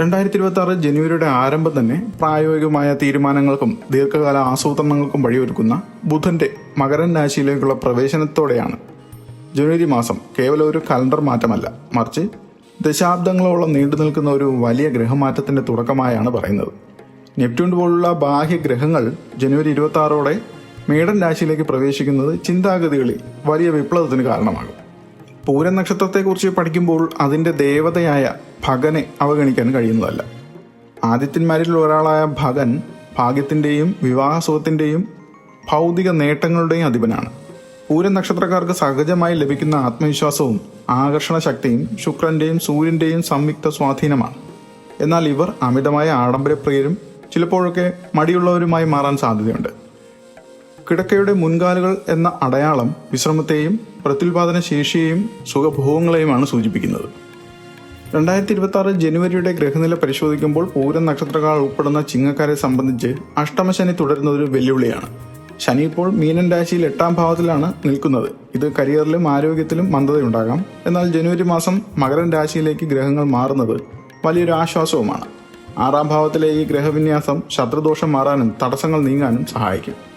രണ്ടായിരത്തി ഇരുപത്തി ആറ് ജനുവരിയുടെ ആരംഭം തന്നെ പ്രായോഗികമായ തീരുമാനങ്ങൾക്കും ദീർഘകാല ആസൂത്രണങ്ങൾക്കും വഴിയൊരുക്കുന്ന ബുധന്റെ മകരൻ രാശിയിലേക്കുള്ള പ്രവേശനത്തോടെയാണ്. ജനുവരി മാസം കേവലം ഒരു കലണ്ടർ മാറ്റമല്ല. മറിച്ച് ദശാബ്ദങ്ങളോളം നീണ്ടു നിൽക്കുന്ന ഒരു വലിയ ഗ്രഹമാറ്റത്തിന്റെ തുടക്കമായാണ് പറയുന്നത്. നെപ്റ്റ്യൂൺ പോലുള്ള ബാഹ്യ ഗ്രഹങ്ങൾ ജനുവരി ഇരുപത്തി ആറോടെ മേടൻ രാശിയിലേക്ക് പ്രവേശിക്കുന്നത് ചിന്താഗതികളിൽ വലിയ വിപ്ലവത്തിന് കാരണമാകും. പൂരൻ നക്ഷത്രത്തെക്കുറിച്ച് പഠിക്കുമ്പോൾ അതിന്റെ ദേവതയായ ഭഗനെ അവഗണിക്കാൻ കഴിയുന്നതല്ല. ആദിത്യന്മാരിൽ ഒരാളായ ഭഗൻ ഭാഗ്യത്തിന്റെയും വിവാഹസുഖത്തിന്റെയും ഭൗതിക നേട്ടങ്ങളുടെയും അധിപനാണ്. പൂരൻ നക്ഷത്രക്കാർക്ക് സഹജമായി ലഭിക്കുന്ന ആത്മവിശ്വാസവും ആകർഷണ ശക്തിയും ശുക്രന്റെയും സൂര്യന്റെയും സംയുക്ത സ്വാധീനമാണ്. എന്നാൽ ഇവർ അമിതമായ ആഡംബരപ്രിയരും ചിലപ്പോഴൊക്കെ മടിയുള്ളവരുമായി മാറാൻ സാധ്യതയുണ്ട്. കിടക്കയുടെ മുൻകാലുകൾ എന്ന അടയാളം വിശ്രമത്തെയും പ്രത്യുൽപാദന ശേഷിയെയും സുഖഭോഗങ്ങളെയുമാണ് സൂചിപ്പിക്കുന്നത്. രണ്ടായിരത്തി ഇരുപത്തി ആറ് ജനുവരിയുടെ ഗ്രഹനില പരിശോധിക്കുമ്പോൾ പൂരം നക്ഷത്രക്കാർ ഉൾപ്പെടുന്ന ചിങ്ങക്കാരെ സംബന്ധിച്ച് അഷ്ടമശനി തുടരുന്ന ഒരു വെല്ലുവിളിയാണ്. ശനി ഇപ്പോൾ മീനൻ രാശിയിൽ എട്ടാം ഭാവത്തിലാണ് നിൽക്കുന്നത്. ഇത് കരിയറിലും ആരോഗ്യത്തിലും മന്ദതയുണ്ടാകാം. എന്നാൽ ജനുവരി മാസം മകരൻ രാശിയിലേക്ക് ഗ്രഹങ്ങൾ മാറുന്നത് വലിയൊരു ആശ്വാസവുമാണ്. ആറാം ഭാവത്തിലെ ഈ ഗ്രഹവിന്യാസം ശത്രുദോഷം മാറാനും തടസ്സങ്ങൾ നീങ്ങാനും സഹായിക്കും.